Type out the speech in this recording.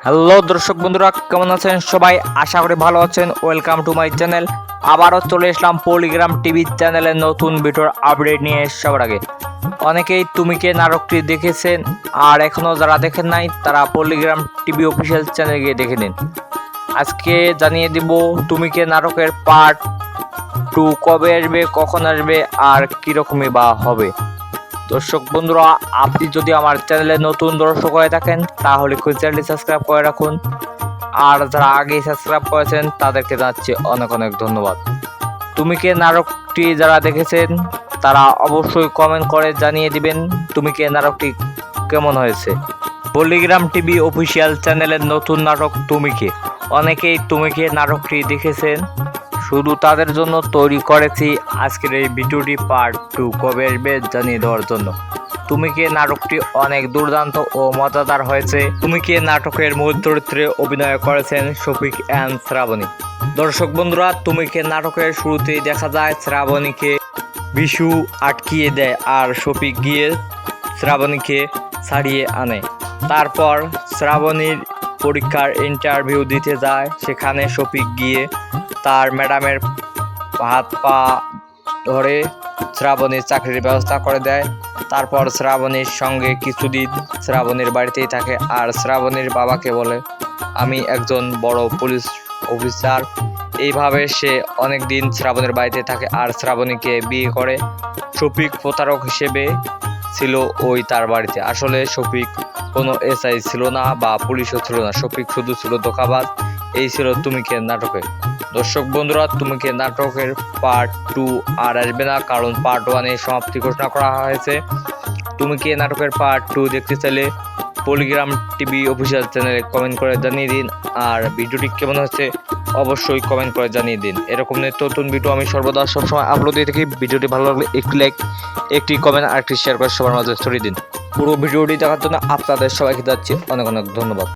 Hello দর্শক বন্ধুরা, কেমন আছেন সবাই? আশা করি ভালো আছেন। ওয়েলকাম টু মাই চ্যানেল আবারও চলে এসলাম পলিগ্রাম টিভি চ্যানেলের নতুন ভিডিওর আপডেট নিয়ে সবার আগে। অনেকেই তুমিকে নাটকটি দেখেছেন, আর এখনও যারা দেখেন নাই, তারা পলিগ্রাম টিভি অফিসিয়াল চ্যানেলে গিয়ে দেখে নিন। আজকে জানিয়ে দিব তুমিকে নাটকের পার্ট টু কবে আসবে, কখন আসবে, আর কীরকমই বা হবে। দর্শক বন্ধুরা, আপনি যদি আমার চ্যানেলে নতুন দর্শক হয়ে থাকেন, তাহলে চ্যানেলটি সাবস্ক্রাইব করে রাখুন। আর যারা আগেই সাবস্ক্রাইব করেছেন, তাদেরকে জানাচ্ছি অনেক অনেক ধন্যবাদ। তুমি কে নাটকটি যারা দেখেছেন, তারা অবশ্যই কমেন্ট করে জানিয়ে দিবেন, তুমি কে নাটকটি কেমন হয়েছে। পল্লিগ্রাম টিভি অফিসিয়াল চ্যানেলের নতুন নাটক তুমি কে? অনেকেই তুমি কে নাটকটি দেখেছেন শুধু তাদের জন্য তৈরি করেছি আজকের এই ভিডিওটি পার্ট টু কবে আসবে জানিয়ে দেওয়ার জন্য। তুমি কে নাটকটি অনেক দুর্দান্ত ও মজাদার হয়েছে? তুমি কে নাটকের মূল চরিত্রে অভিনয় করেছেন শফিক অ্যান্ড শ্রাবণী? দর্শক বন্ধুরা, তুমি কে নাটকের শুরুতেই দেখা যায় শ্রাবণীকে বিশু আটকিয়ে দেয় আর শফিক গিয়ে শ্রাবণীকে ছাড়িয়ে আনে। তারপর শ্রাবণীর পরীক্ষার ইন্টারভিউ দিতে যায়। সেখানে শফিক গিয়ে তার ম্যাডামের হাত পা ধরে শ্রাবণীর চাকরির ব্যবস্থা করে দেয়। তারপর শ্রাবণীর সঙ্গে কিছুদিন শ্রাবণীর বাড়িতেই থাকে আর শ্রাবণীর বাবাকে বলে, আমি একজন বড় পুলিশ অফিসার। এইভাবে সে অনেক দিন শ্রাবণীর বাড়িতে থাকে আর শ্রাবণীকে বিয়ে করে। শফিক প্রতারক হিসেবে ছিল ওই তার বাড়িতে। আসলে শফিক কোনো এসআই ছিল না বা পুলিশও ছিল না। শফিক শুধু ছিল ধোকাবাজ। এই ছিল তুমি কে নাটকে। দর্শক বন্ধুরা তুমি কে নাটকের পার্ট টু আর আসবে না, কারণ পার্ট ওয়ানে সমাপ্তি ঘোষণা করা হয়েছে। তুমি কে নাটকের পার্ট টু দেখতে চাইলে পলিগ্রাম টিভি অফিসিয়াল চ্যানেলে কমেন্ট করে জানিয়ে দিন, আর ভিডিওটি কেমন হচ্ছে অবশ্যই কমেন্ট করে জানিয়ে দিন। এরকম নিত্য নতুন ভিডিও আমি সর্বদা সবসময় আপলোড দিয়ে থাকি। ভিডিওটি ভালো লাগলে একটি লাইক একটি কমেন্ট আর একটি শেয়ার করে সবার মাঝে ছড়িয়ে দিন। পুরো ভিডিওটি দেখার জন্য আপনাদের সবাইকে যাচ্ছি অনেক অনেক ধন্যবাদ।